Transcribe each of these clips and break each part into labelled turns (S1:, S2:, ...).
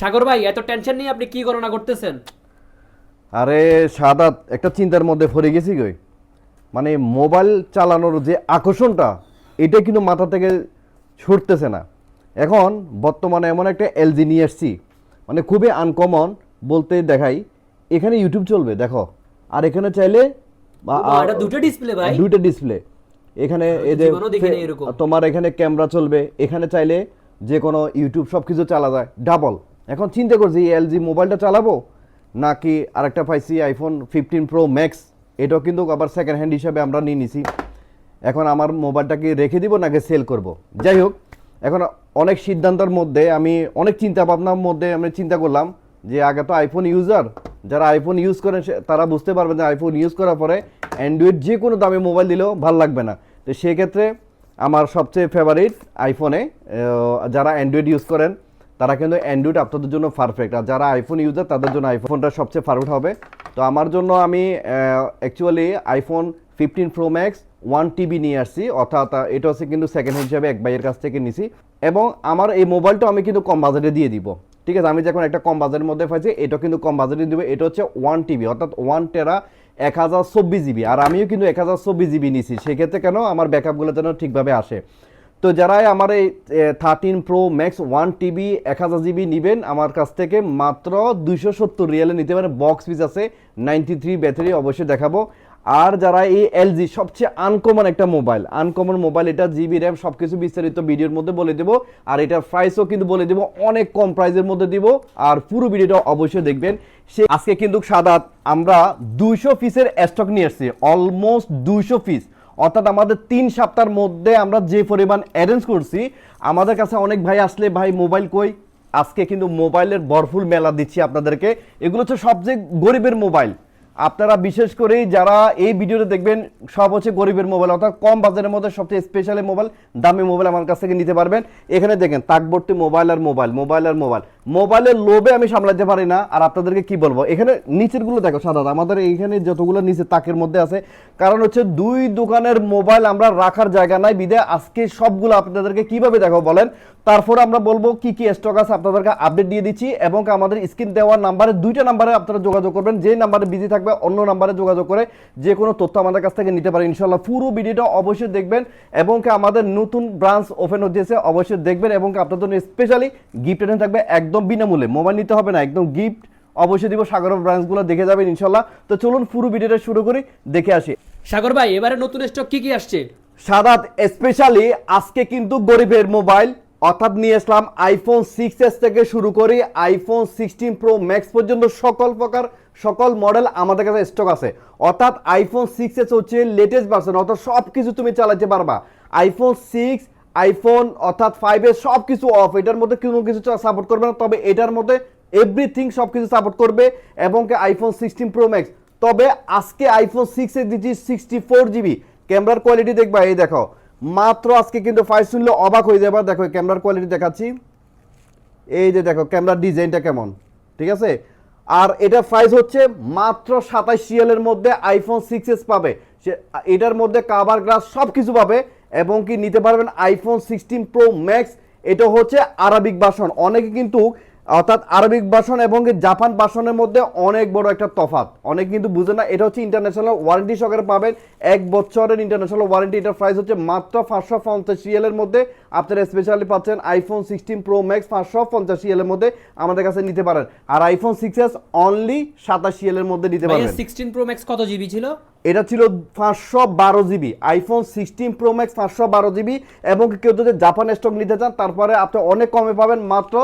S1: সাগর ভাই এত টেনশন নিয়ে আপনি কি গণনা করতেছেন?
S2: আরে সাদাত একটা চিন্তার মধ্যে পড়ে গেছি গই মানে মোবাইল চালানোর যে আকর্ষণটা এটা কিন্তু মাথা থেকে ছুটতেছে না। এখন বর্তমানে এমন একটা এলজি নিয়ে এসছি মানে খুবই আনকমন বলতে দেখাই এখানে ইউটিউব চলবে দেখো। আর এখানে চাইলে
S1: দুটো ভাই?
S2: দুইটা ডিসপ্লে এখানে এই যে। তোমার এখানে ক্যামেরা চলবে এখানে চাইলে যে কোনো ইউটিউব সব কিছু চালা যায় ডাবল এখন চিন্তা করছি এলজি মোবাইলটা চালাবো? নাকি আরেকটা পাইছি আইফোন ফিফটিন প্রো ম্যাক্স এটাও কিন্তু আবার সেকেন্ড হ্যান্ড হিসাবে আমরা নিয়ে নিছি। এখন আমার মোবাইলটাকে রেখে দিব নাকি সেল করব? যাই হোক, এখন অনেক সিদ্ধান্তের মধ্যে আমি, অনেক চিন্তা ভাবনার মধ্যে আমি চিন্তা করলাম যে আগে তো আইফোন ইউজার যারা আইফোন ইউজ করেন তারা বুঝতে পারবেন যে আইফোন ইউজ করার পরে অ্যান্ড্রয়েড যে কোনো দামে মোবাইল দিলেও ভালো লাগবে না। তো সেক্ষেত্রে আমার সবচেয়ে ফেভারিট আইফোনে যারা অ্যান্ড্রয়েড ইউজ করেন তারা কিন্তু অ্যান্ড্রয়েড আপনাদের জন্য পারফেক্ট আর যারা আইফোন ইউজার তাদের জন্য আইফোনটা সবচেয়ে পারফেক্ট হবে। তো আমার জন্য আমি actually iPhone fifteen pro max one TB নিয়ে আসছি। অর্থাৎ এটা হচ্ছে কিন্তু সেকেন্ড হ্যান্ড হিসাবে এক ভাইয়ের কাছ থেকে নিছি। এবং আমার এই মোবাইলটা আমি কিন্তু কম বাজেটে দিয়ে দিব। ঠিক আছে, আমি যখন একটা কম বাজেটের মধ্যে পাইছি, এটা কিন্তু কম বাজেটে দিব। এটা হচ্ছে ওয়ান টিবি অর্থাৎ ওয়ান টেরা এক হাজার চব্বিশ জিবি আর আমিও কিন্তু এক হাজার চব্বিশ জিবি নিছি। সেক্ষেত্রে কেন? আমার ব্যাকআপগুলো যেন ঠিকভাবে আসে। তো যারাই আমার এই thirteen pro max one TB এক হাজার জিবি নেবেন, আমার কাছ থেকে মাত্র দুইশো সত্তর রিয়ালে নিতে পারেন। বক্স পিস আছে নাইনটি থ্রি ব্যাটারি অবশ্যই দেখাবো। আর যারা এই এলজি সবচেয়ে আনকমন একটা মোবাইল আনকমন মোবাইল এটা জিবি র্যাম সব কিছু বিস্তারিত ভিডিওর মধ্যে বলে দেবো। আর এটার প্রাইসও কিন্তু বলে দেবো, অনেক কম প্রাইসের মধ্যে দিব। আর পুরো ভিডিওটা অবশ্যই দেখবেন। সে আজকে কিন্তু সাদাত আমরা দুইশো পিসের স্টক নিয়ে এসেছি অলমোস্ট দুইশো পিস অর্থাৎ আমাদের তিন সপ্তাহের মধ্যে আমরা যে পরিমাণ অ্যারেঞ্জ করছি, আমাদের কাছে অনেক ভাই আসলে, ভাই মোবাইল কই? আজকে কিন্তু মোবাইলের ভরপুর মেলা দিচ্ছি আপনাদেরকে। এগুলো হচ্ছে সবচেয়ে গরিবের মোবাইল। আপনারা বিশেষ করে যারা এই ভিডিওতে দেখবেন, সব হচ্ছে গরিবের মোবাইল। অর্থাৎ কম বাজারের মধ্যে সবচেয়ে স্পেশালি মোবাইল, দামি মোবাইল আমার কাছ থেকে নিতে পারবেন। এখানে দেখেন, তাকবর্তী মোবাইল আর মোবাইল মোবাইল আর মোবাইল। মোবাইলের লোভে আমি সামলাতে পারি না। আর আপনাদেরকে কি বলব? এখানে নিচেরগুলো দেখো সাদা। আমাদের এইখানে যতগুলো নিচে তাকের মধ্যে আছে, কারণ হচ্ছে দুই দোকানের মোবাইল আমরা রাখার জায়গা নাই বিদে। আজকে সবগুলো আপনাদেরকে কীভাবে দেখো বলেন? তারপর আমরা বলব কি কি স্টক আছে আপনাদেরকে আপডেট দিয়ে দিচ্ছি এবং আমাদের স্ক্রিন দেওয়ার নাম্বারে, দুইটা নাম্বারে আপনারা যোগাযোগ করবেন। যে নাম্বারে বিজি থাকবে, অন্য নাম্বারে যোগাযোগ করে যে কোনো তথ্য আমাদের কাছ থেকে নিতে পারেন। ইনশাল্লাহ পুরো ভিডিওটা অবশ্যই দেখবেন এবং আমাদের নতুন ব্রাঞ্চ ওপেন হচ্ছে, অবশ্যই দেখবেন এবং আপনাদের জন্য স্পেশালি গিফট থাকবে, একদম বিনামূল্যে। মোবাইল নিতে হবে না একদম গিফট অবশ্যই দিব সাগর ব্রাঞ্চগুলো দেখে যাবেন ইনশাল্লাহ। তো চলুন পুরো ভিডিওটা শুরু করি দেখে আসি।
S1: সাগর ভাই এবারে নতুন স্টক কি কি আসছে?
S2: সাদাত স্পেশালি আজকে কিন্তু গরিবের মোবাইল। অর্থাৎ নিয়ে আসলাম আইফোন সিক্স এস থেকে শুরু করি আইফোন সিক্সটিন প্রো ম্যাক্স পর্যন্ত সকল প্রকার সকল মডেল আমাদের কাছে স্টক আছে। অর্থাৎ আইফোন সিক্স এস হচ্ছে লেটেস্ট ভার্সন অর্থাৎ সব কিছু তুমি চালাতে পারবা। আইফোন সিক্স আইফোন অর্থাৎ ফাইভ এর সব কিছু অফ এটার মধ্যে কোনো কিছু সাপোর্ট করবে না, তবে এটার মধ্যে এভরিথিং সব কিছু সাপোর্ট করবে এবং আইফোন সিক্সটিন প্রো ম্যাক্স তবে আজকে আইফোন সিক্স এর দিচ্ছি সিক্সটি ফোর জিবি ক্যামেরার কোয়ালিটি দেখবা, এই দেখো, মাত্র আজকে কিন্তু ফাইভ শুনলে অবাক হয়ে যাবে। দেখো ক্যামেরার কোয়ালিটি দেখাচ্ছি। এই যে দেখো, ক্যামেরার ডিজাইনটা কেমন, ঠিক আছে? আর এটা প্রাইস হচ্ছে মাত্র সাতাশ সিএলের মধ্যে আইফোন সিক্স এস পাবে। সে, এটার মধ্যে কাভার গ্লাস সব কিছু পাবে। এবং কি নিতে পারবেন আইফোন সিক্সটিন প্রো ম্যাক্স এটা হচ্ছে আরাবিক বাসন অনেকে কিন্তু অর্থাৎ আরবিক বাসন এবং জাপান বাসনের মধ্যে অনেক বড় একটা তফাৎ। অনেক কিন্তু বুঝে না এটা হচ্ছে ইন্টারন্যাশনাল ওয়ারেন্টি সহকারে পাবেন। এক বছরের ইন্টারন্যাশনাল ওয়ারেন্টি এটার প্রাইস হচ্ছে মাত্র পাঁচশো পঞ্চাশ এর মধ্যে। আপনারা স্পেশালি পাচ্ছেন আইফোন সিক্সটিন প্রো ম্যাক্স পাঁচশো পঞ্চাশ এর মধ্যে আমাদের কাছে নিতে পারেন। আর আইফোন সিক্স এস অনলি সাতাশি এর মধ্যে নিতে পারবেন।
S1: সিক্সটিন প্রো ম্যাক্স কত জিবি ছিল?
S2: এটা ছিল পাঁচশো বারো GB iPhone sixteen pro max পাঁচশো বারো জিবি এবং কেউ যদি জাপান স্টক নিতে চান তারপরে আপনি অনেক কমে পাবেন মাত্র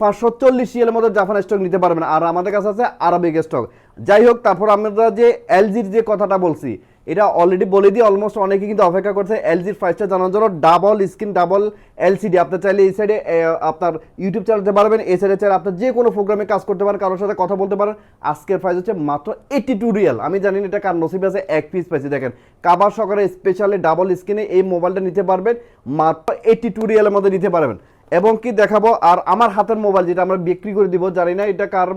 S2: পাঁচশো চল্লিশ এর মধ্যে জাপান স্টক নিতে পারবেন। আর আমাদের কাছে আছে আরবিক স্টক যাই হোক, তারপর আমরা যে এলজির যে কথাটা বলছি, এটা অলরেডি বলে দিই অলমোস্ট অনেকে কিন্তু অপেক্ষা করছে এলজির প্রাইসটা জানার জন্য। ডাবল স্ক্রিন ডাবল এলসিডি আপনি চাইলে এই সাইডে আপনার ইউটিউব চালাতে পারবেন, এই সাইডে চাইলে আপনার যে কোনো প্রোগ্রামে কাজ করতে পারেন, কারোর সাথে কথা বলতে পারেন। আজকের প্রাইস হচ্ছে মাত্র এইটি টু রিয়াল আমি জানি না এটা কার নসিব আছে, এক পিস পাইছি দেখেন। কাবার সকালে স্পেশালি ডাবল স্ক্রিনে এই মোবাইলটা নিতে পারবেন, মাত্র এইটি টু রিয়ালের মধ্যে নিতে পারবেন। এবং কি দেখাবো? আর আমার হাতের মোবাইল যেটা আমরা বিক্রি করে দিব, জানি না এটা কার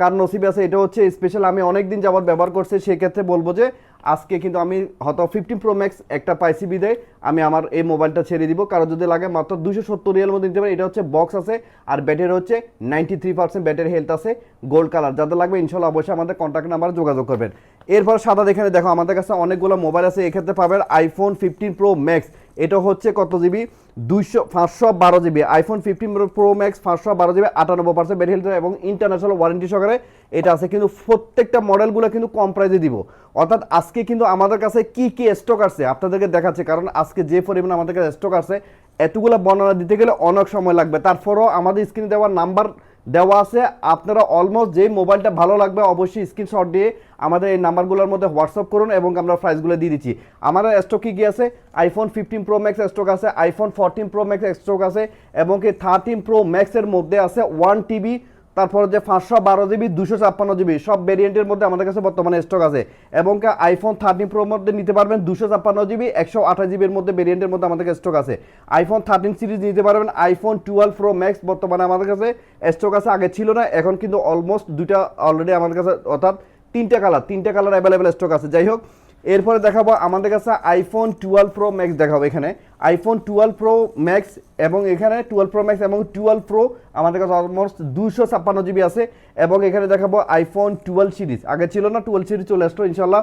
S2: কার নসিবে আছে, এটা হচ্ছে স্পেশাল আমি অনেক দিন যাবত ব্যবহার করছি, সেক্ষেত্রে বলব যে আজকে কিন্তু আমি হয়তো ফিফটিন প্রো ম্যাক্স একটা পাইসি বিদে, আমি আমার এই মোবাইলটা ছেড়ে দিব। কারও যদি লাগে মাত্র দুশো সত্তর রিয়াল মধ্যে নিতে পারে এটা হচ্ছে বক্স আছে, আর ব্যাটারি হচ্ছে ninety three percent battery health আছে গোল্ড কালার যাদের লাগবে ইনশাল্লাহ অবশ্যই আমাদের কন্ট্যাক্ট নাম্বার যোগাযোগ করবেন। এরপর সাদা এখানে দেখো, আমাদের কাছে অনেকগুলো মোবাইল আছে, এক্ষেত্রে পাবেন আইফোন ফিফটিন প্রো ম্যাক্স এটা হচ্ছে কত জিবি দুইশো পাঁচশো বারো GB iPhone fifteen pro max পাঁচশো বারো জিবি আটানব্বই পার্সেন্ট ব্যাটারি হেলথ এবং ইন্টারন্যাশনাল ওয়ারেন্টি সহকারে এটা আছে। কিন্তু প্রত্যেকটা মডেলগুলো কিন্তু কম প্রাইজে দিব। অর্থাৎ আজকে কিন্তু আমাদের কাছে কি কি স্টক আছে আপনাদেরকে দেখাচ্ছে। কারণ আজকে যে পরিমাণ আমাদের কাছে স্টক আছে, এতগুলো বর্ণনা দিতে গেলে অনেক সময় লাগবে। তারপরও আমাদের স্ক্রিনে দেওয়ার নাম্বার দেওয়া আছে। আপনারা অলমোস্ট যে মোবাইলটা ভালো লাগবে অবশ্যই স্ক্রিনশট দিয়ে আমাদের এই নাম্বারগুলোর মধ্যে হোয়াটসঅ্যাপ করুন এবং আমরা প্রাইসগুলো দিয়ে দিচ্ছি। আমাদের স্টক কী কী আছে? IPhone fifteen pro max stock আছে iPhone fourteen pro max stock আছে এবং কি থার্টিন প্রো ম্যাক্সের মধ্যে আছে ওয়ান টিবি তারপর যে পাঁচশো বারো জিবি, দুশো ছাপ্পান্ন জিবি, সব ভেরিয়েন্টের মধ্যে আমাদের কাছে বর্তমানে স্টক আছে। এবং আইফোন থার্টিন প্রোর মধ্যে নিতে পারবেন দুশো ছাপ্পান্ন জিবি, একশো আঠাশ জিবির মধ্যে ভেরিয়েন্টের মধ্যে আমাদের কাছে স্টক আছে। আইফোন থার্টিন সিরিজ নিতে পারবেন আইফোন টুয়েলভ প্রো ম্যাক্স বর্তমানে আমাদের কাছে স্টক আছে, আগে ছিল না, এখন কিন্তু অলমোস্ট দুইটা অলরেডি আমাদের কাছে, অর্থাৎ তিনটা কালার তিনটা কালার অ্যাভেলেবেল স্টক আছে। যাই হোক এরপরে দেখাবো আমাদের কাছে আইফোন টুয়েলভ প্রো ম্যাক্স দেখাবো এখানে। আইফোন টুয়েলভ প্রো ম্যাক্স এবং এখানে টুয়েলভ প্রো ম্যাক্স এবং টুয়েলভ প্রো আমাদের কাছে অলমোস্ট দুশো ছাপ্পান্ন জিবি আছে এবং এখানে দেখাবো আইফোন টুয়েলভ সিরিজ আগে ছিল না টুয়েলভ সিরিজ চলে আসলো ইনশাল্লাহ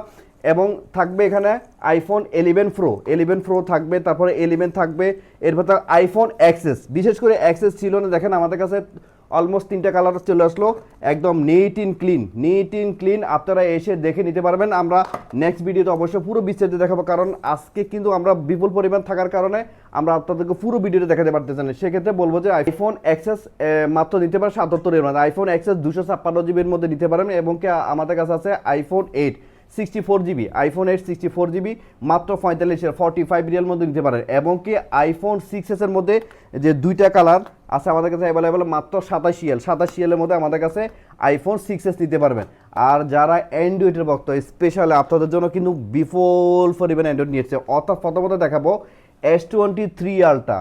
S2: এবং থাকবে এখানে iPhone eleven pro eleven pro থাকবে, তারপরে এলিভেন থাকবে, এরপর আইফোন অ্যাক্সেস বিশেষ করে অ্যাক্সেস ছিল না, দেখেন আমাদের কাছে অলমোস্ট তিনটা কালার চলে আসলো। একদম neat in clean neat in clean আপনারা এসে দেখে নিতে পারবেন। আমরা নেক্সট ভিডিওতে অবশ্যই পুরো বিস্তারিত দেখাবো, কারণ আজকে কিন্তু আমরা বিপুল পরিমাণ থাকার কারণে আমরা আপনাদেরকে পুরো ভিডিওতে দেখাতে পারতেছি না। সেক্ষেত্রে বলব যে আইফোন এক্সেস মাত্র নিতে পারেন সাতাত্তরের মধ্যে। আইফোন এক্সেস দুশো ছাপ্পান্ন জিবির মধ্যে নিতে পারেন এবং আমাদের কাছে আছে iPhone eight sixty four GB iPhone eight sixty four GB মাত্র পঁয়তাল্লিশের ফর্টি ফাইভ রিয়াল মধ্যে নিতে পারেন। এবং কি আইফোন সিক্স এসের মধ্যে যে দুইটা কালার আছে আমাদের কাছে অ্যাভেলেবেল মাত্র সাতাশ ইয়েল সাতাশ ইয়েলের মধ্যে আমাদের কাছে আইফোন সিক্স এস নিতে পারবেন। আর যারা অ্যান্ড্রয়েডের ভক্ত স্পেশালি আপনাদের জন্য কিন্তু বিপুল পরিমাণ অ্যান্ড্রয়েড নিয়েছে অর্থাৎ প্রথমত দেখাবো এস টোয়েন্টি থ্রি আলটা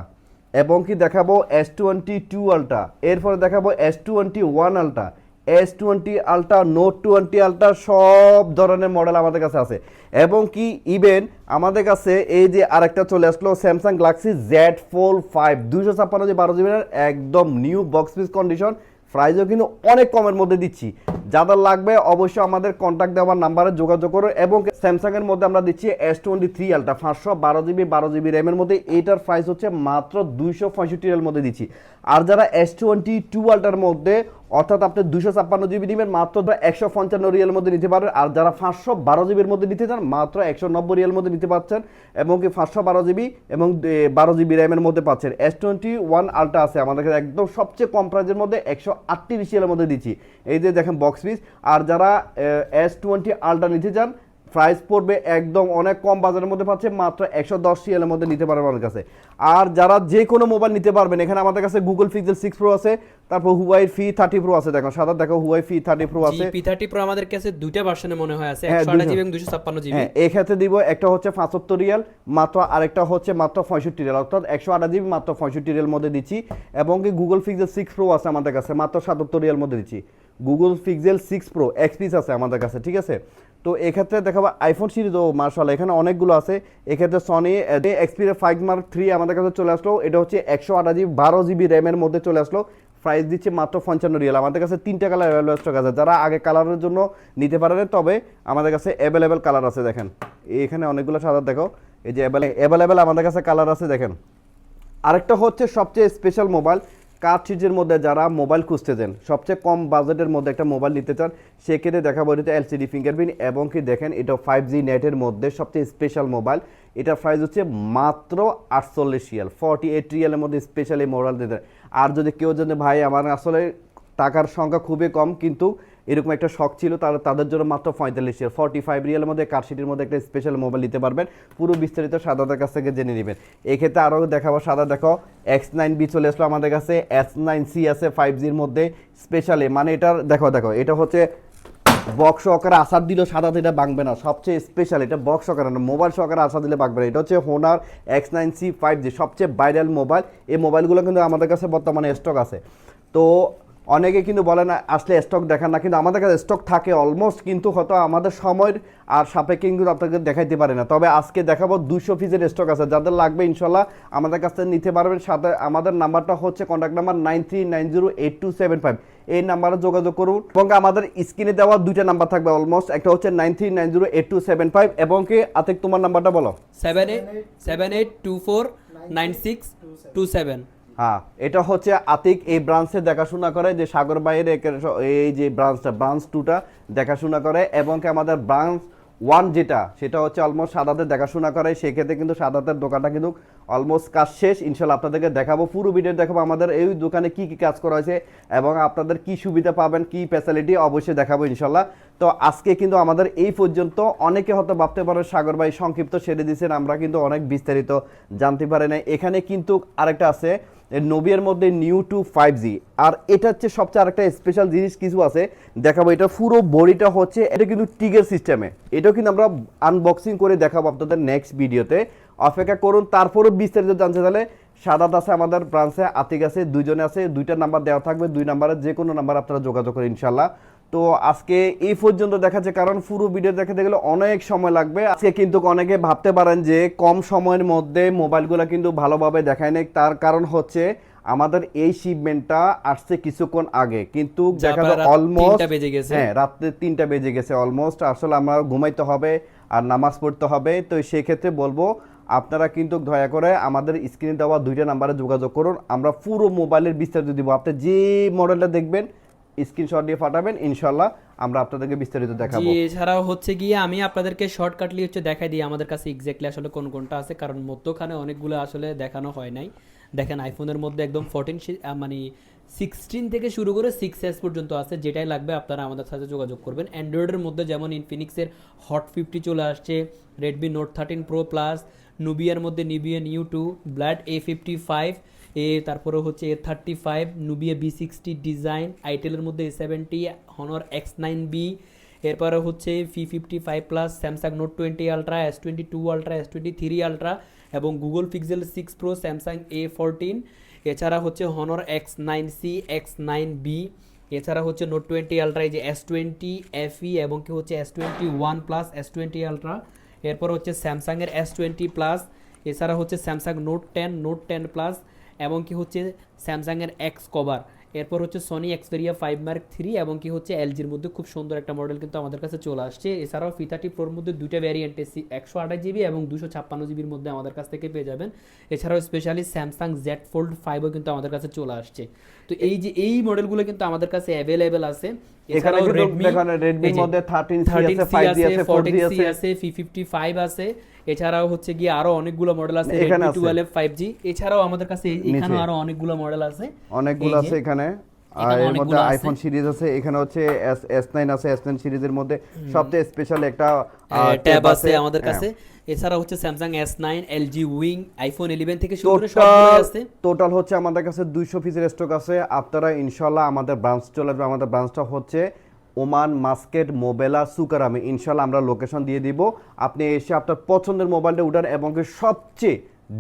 S2: এবং কি দেখাবো এস টোয়েন্টি টু আলটা এরপরে দেখাবো S twenty one ultra S twenty ultra note twenty ultra সব ধরনের মডেল আমাদের কাছে আছে। এবং কি ইভেন আমাদের কাছে এই যে আরেকটা চলে আসলো Samsung Galaxy Z four five দুইশো ছাপ্পান্ন যে বারো জিবি একদম নিউ বক্স পিস কন্ডিশন প্রাইসও কিন্তু অনেক কমের মধ্যে দিচ্ছি। যাদের লাগবে অবশ্যই আমাদের কন্ট্যাক্ট দেওয়ার নাম্বারে যোগাযোগ করো এবং স্যামসাং এর মধ্যে আমরা দিচ্ছি এস টোয়েন্টি থ্রি আলটা পাঁচশো বারো জিবি বারো জিবি র্যামের মধ্যে। এটার প্রাইস হচ্ছে মাত্র দুইশো পঁয়ষট্টি এর মধ্যে দিচ্ছি। আর যারা এস টোয়েন্টি টু আলটার মধ্যে, অর্থাৎ আপনি দুশো ছাপ্পান্ন জিবি নেবেন মাত্র একশো পঞ্চান্ন রিয়াল মধ্যে নিতে পারবেন। আর যারা পাঁচশো বারো জিবির মধ্যে নিতে চান, মাত্র একশো নব্বই রিয়াল মধ্যে নিতে পারছেন এবং কি পাঁচশো বারো জিবি এবং বারো জিবি র্যামের মধ্যে পাচ্ছেন। এস টোয়েন্টি ওয়ান আলটা আছে আমাদের কাছে একদম সবচেয়ে কম প্রাইজের মধ্যে, একশো আটত্রিশ রিয়ালের মধ্যে দিচ্ছি। এই যে দেখেন বক্স পিস আর যারা এস টোয়েন্টি আলটা নিতে চান প্রাইস পড়বে একদম অনেক কম বাজারের মধ্যে পাচ্ছে মাত্র একশো দশ সিএলের মধ্যে নিতে পারবেন আমাদের কাছে। আর যারা যে কোনো মোবাইল নিতে পারবেন এখানে আমাদের কাছে গুগল পিক্সেল সিক্স প্রো আছে তারপর হুয়াই ফি থার্টি প্রো আছে দেখো সাদা দেখো হুয়াই ফি থার্টি প্রো আছে।
S1: পি থার্টি প্রো আমাদের কাছে দুইটা ভার্সনে মনে হয় আছে
S2: হ্যাঁ,
S1: একশো জিবি এবং দুশো ছাপ্পান্ন জিবি
S2: হ্যাঁ এক্ষেত্রে দিব একটা হচ্ছে পঁচাত্তর রিয়াল মাত্র আরেকটা হচ্ছে মাত্র পঁয়ষট্টি রিয়াল অর্থাৎ একশো আঠাশ জিবি মাত্র পঁয়ষট্টি রিয়াল মধ্যে দিচ্ছি এবং কি গুগল পিক্সেল সিক্স প্রো আছে আমাদের কাছে মাত্র সাতাত্তর রিয়াল মধ্যে দিচ্ছি। গুগল পিক্সেল সিক্স প্রো এক্সপিস আছে আমাদের কাছে, ঠিক আছে? তো এক্ষেত্রে দেখাবো আইফোন সিরিজ ও মার্শাল এখানে অনেকগুলো আছে। এক্ষেত্রে Sony Xperia five mark three আমাদের কাছে চলে আসলো। এটা হচ্ছে একশো আঠাশ জিবি, বারো জিবি র্যামের মধ্যে চলে আসলো। প্রাইস দিচ্ছে মাত্র পঞ্চান্ন রিয়াল। আমাদের কাছে তিনটা কালার অ্যাভেলেবল স্টক আছে। যারা আগে কালারের জন্য নিতে পারেন, তবে আমাদের কাছে অ্যাভেলেবেল কালার আছে, দেখেন। এখানে অনেকগুলো সাদা, দেখো। এই যে অ্যাভেলেবেল আমাদের কাছে কালার আছে, দেখেন। আরেকটা হচ্ছে সবচেয়ে স্পেশাল মোবাইল কার্ট্রিজের মধ্যে যারা মোবাইল খুঁজতে চান সবচেয়ে কম বাজেটের মধ্যে একটা মোবাইল নিতে চান, সেক্ষেত্রে দেখা এটা এলসিডি ফিঙ্গারপ্রিন্ট এবং কি দেখেন এটা ফাইভ জি নেটের মধ্যে সবচেয়ে স্পেশাল মোবাইল এটার প্রাইস হচ্ছে মাত্র আটচল্লিশ রিয়াল ফর্টি এইট রিয়ালের মধ্যে স্পেশাল মোবাইল দিতে। আর যদি কেউ যদি ভাই, আমার আসলে টাকার সংখ্যা খুবই কম, কিন্তু এরকম একটা শখ ছিল, তারা, তাদের জন্য মাত্র পঁয়তাল্লিশ রিয়াল ফর্টি ফাইভ রিয়ালের মধ্যে কার্ডশিটের মধ্যে একটা স্পেশাল মোবাইল নিতে পারবেন। পুরো বিস্তারিত সাদাদের কাছ থেকে জেনে নেবেন। এক্ষেত্রে আরও দেখাবো সাদা, দেখো এক্স নাইন বি চলে আসলো আমাদের কাছে। এস নাইন সি আছে ফাইভ জির মধ্যে স্পেশালি মানে এটার, দেখো দেখো, এটা হচ্ছে বক্স সহকারে আসার দিলেও সাদা এটা বাংবে না। সবচেয়ে স্পেশাল এটা বক্স সহকারে না মোবাইল সহকারে আসার দিলে বাংবে না। এটা হচ্ছে Honor X nine C five G সবচেয়ে ভাইরাল মোবাইল এই মোবাইলগুলো কিন্তু আমাদের কাছে বর্তমানে স্টক আছে। তো অনেকে কিন্তু বলে না, আসলে স্টক দেখান না। কিন্তু আমাদের কাছে স্টক থাকে অলমোস্ট কিন্তু হয়তো আমাদের সময়ের আর সাপেক্ষে কিন্তু আপনাকে দেখাইতে পারে না। তবে আজকে দেখাবো দুশো পিসের স্টক আছে। যাদের লাগবে ইনশাল্লাহ আমাদের কাছ থেকে নিতে পারবেন। সাথে আমাদের নাম্বারটা হচ্ছে contact number nine three nine zero eight two seven five এই নাম্বারে যোগাযোগ করুন এবং আমাদের স্ক্রিনে দেওয়া দুইটা নাম্বার থাকবে অলমোস্ট একটা হচ্ছে nine three nine zero eight two seven five এবং কি, আতিক, তোমার নাম্বারটা বলো।
S1: Seven eight seven eight two four nine six two seven
S2: হ্যাঁ এটা হচ্ছে আতিক এই ব্রাঞ্চে দেখাশোনা করে যে সাগর বাইরে এই যে ব্রাঞ্চটা ব্রাঞ্চ টুটা দেখাশোনা করে এবং আমাদের ব্রাঞ্চ ওয়ান যেটা, সেটা হচ্ছে অলমোস্ট সাদাতের দেখাশোনা করে। সেক্ষেত্রে কিন্তু সাদাতের দোকানটা কিন্তু অলমোস্ট কাজ শেষ। ইনশাল্লাহ আপনাদেরকে দেখাবো, পুরো ভিডিও দেখাবো আমাদের এই দোকানে কি কি কাজ করা হয়েছে এবং আপনাদের কি সুবিধা পাবেন, কি ফ্যাসিলিটি অবশ্যই দেখাবো ইনশাল্লাহ। তো আজকে কিন্তু আমাদের এই পর্যন্ত। অনেকে হয়তো ভাবতে পারে সাগর ভাই সংক্ষিপ্ত সেরে দিয়েছেন, আমরা কিন্তু অনেক বিস্তারিত জানতে পারি না এখানে কিন্তু আরেকটা আছে নোবিয়ার মধ্যে নিউ টু ফাইভ জি আর এটা হচ্ছে সবচেয়ে আরেকটা স্পেশাল জিনিস কিছু আছে, দেখাবো। এটা পুরো বডিটা হচ্ছে, এটা কিন্তু টিগের সিস্টেমে এটাও কিন্তু আমরা আনবক্সিং করে দেখাবো আপনাদের নেক্সট ভিডিওতে অপেক্ষা করুন, তারপরও বিস্তারিত জানতে তাহলে সাদাত আছে আমাদের ব্রাঞ্চে আতিক আছে, দুইজনে আছে, দুইটা নাম্বার দেওয়া থাকবে, দুই নাম্বারে যে কোনো নাম্বার আপনারা যোগাযোগ করেন ইনশাল্লাহ তো আজকে এই পর্যন্ত দেখাচ্ছে কারণ পুরো ভিডিও দেখাতে গেলে অনেক সময় লাগবে। আজকে কিন্তু অনেকে ভাবতে পারেন যে কম সময়ের মধ্যে মোবাইলগুলো কিন্তু ভালোভাবে দেখায় নেই। তার কারণ হচ্ছে আমাদের এই শিপমেন্টটা আসছে কিছুক্ষণ আগে। কিন্তু দেখা যায় অলমোস্ট
S1: বেজে গেছে।
S2: হ্যাঁ রাত্রে তিনটা বেজে গেছে অলমোস্ট আসলে আমরা ঘুমাইতে হবে আর নামাজ পড়তে হবে। তো সেই ক্ষেত্রে বলব আপনারা কিন্তু দয়া করে আমাদের স্ক্রিনে দেওয়া দুইটা নাম্বারে যোগাযোগ করুন। আমরা পুরো মোবাইলের বিস্তারিত দিব আপনি যে মডেলটা দেখবেন স্ক্রিনশট দিয়ে পাঠাবেন ইনশাল্লাহ আমরা আপনাদেরকে বিস্তারিত দেখাবো।
S1: এছাড়াও হচ্ছে গিয়ে আমি আপনাদেরকে শর্টকাটলি হচ্ছে দেখাই দিই আমাদের কাছে এক্স্যাক্টলি আসলে কোন কোনটা আছে, কারণ মধ্যখানে অনেকগুলো আসলে দেখানো হয় নাই। দেখেন আইফোনের মধ্যে একদম ফোরটিন মানে সিক্সটিন থেকে শুরু করে সিক্স এস পর্যন্ত আছে, যেটাই লাগবে আপনারা আমাদের সাথে যোগাযোগ করবেন। অ্যান্ড্রয়েডের মধ্যে যেমন ইনফিনিক্সের হট ফিফটি চলে আসছে Redmi note thirteen pro plus নুবিয়ার মধ্যে নিবিয়ান U two blade A fifty five A তারপরে হচ্ছে A thirty five Nubia B sixty design আইটেলের মধ্যে A seventy Honor X nine B এরপরে হচ্ছে P fifty five plus Samsung note twenty ultra S twenty two ultra S twenty three ultra এবং Google Pixel six pro Samsung A fourteen এছাড়া হচ্ছে Honor X nine C X nine B এছাড়া হচ্ছে note twenty ultra এই যে S twenty FE এবং কি হচ্ছে S twenty one plus S twenty ultra এরপর হচ্ছে স্যামসাংয়ের এস টোয়েন্টি প্লাস এছাড়া হচ্ছে Samsung note ten note ten plus এবং কি হচ্ছে স্যামসাংয়ের এক্স কভার এরপর হচ্ছে Sony Xperia five mark three এবং কি হচ্ছে এলজির মধ্যে খুব সুন্দর একটা মডেল কিন্তু আমাদের কাছে চলে আসছে। এছাড়াও ফি থার্টি প্রোর মধ্যে দুইটা ভ্যারিয়েন্ট একশো আঠাশ জিবি এবং দুশো ছাপ্পান্ন জিবির মধ্যে আমাদের কাছ থেকে পেয়ে যাবেন। এছাড়াও স্পেশালি স্যামসাং জেড ফোল্ড ফাইভও কিন্তু আমাদের কাছে চলে আসছে। তো এই যে এই মডেলগুলো কিন্তু আমাদের কাছে অ্যাভেলেবেল আছে।
S2: এখানে কিন্তু দেখেন রেডমির মধ্যে 13C আছে 5G আছে 4G আছে।
S1: আছে আছে। এছাড়াও হচ্ছে গিয়ে আরও অনেকগুলো মডেল আছে
S2: এখানে।
S1: টুয়েলভ ফাইভ জি এছাড়াও আমাদের কাছে
S2: নিচে।
S1: আরও অনেকগুলো মডেল আছে।
S2: অনেকগুলো আছে এখানে। আর
S1: এখানে
S2: এর মধ্যে আইফোন সিরিজ আছে এখানে হচ্ছে এস এস নাইন আছে এস নাইন সিরিজের মধ্যে সবচেয়ে স্পেশাল একটা
S1: ট্যাব আছে আমাদের
S2: হ্যাঁ।
S1: কাছে এছাড়া হচ্ছে Samsung S nine LG wing iPhone eleven থেকে শুরু করে আছে।
S2: টোটাল হচ্ছে আমাদের কাছে দুইশো পিসের স্টক আছে। আপনারা ইনশাল্লাহ আমাদের ব্রাঞ্চ চলে আসবে আমাদের ব্রাঞ্চটা হচ্ছে ওমান মাস্কেট মোবেলা সুকারামে ইনশাল্লাহ আমরা লোকেশন দিয়ে দিব। আপনি এসে আপনার পছন্দের মোবাইলটা উঠান এবং সবচেয়ে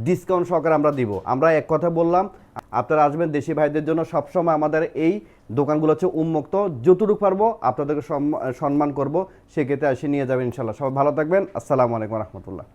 S2: ডিসকাউন্ট সহকারে আমরা দিব। আমরা এক কথা বললাম আপনারা আসবেন দেশি ভাইদের জন্য। সবসময় আমাদের এই দোকানগুলো হচ্ছে উন্মুক্ত। যতটুকু পারব আপনাদেরকে সম্মান করব, সেক্ষেত্রে এসে নিয়ে যাবেন ইনশাল্লাহ। সবাই ভালো থাকবেন। আসসালামু আলাইকুম রহমতুল্লাহ।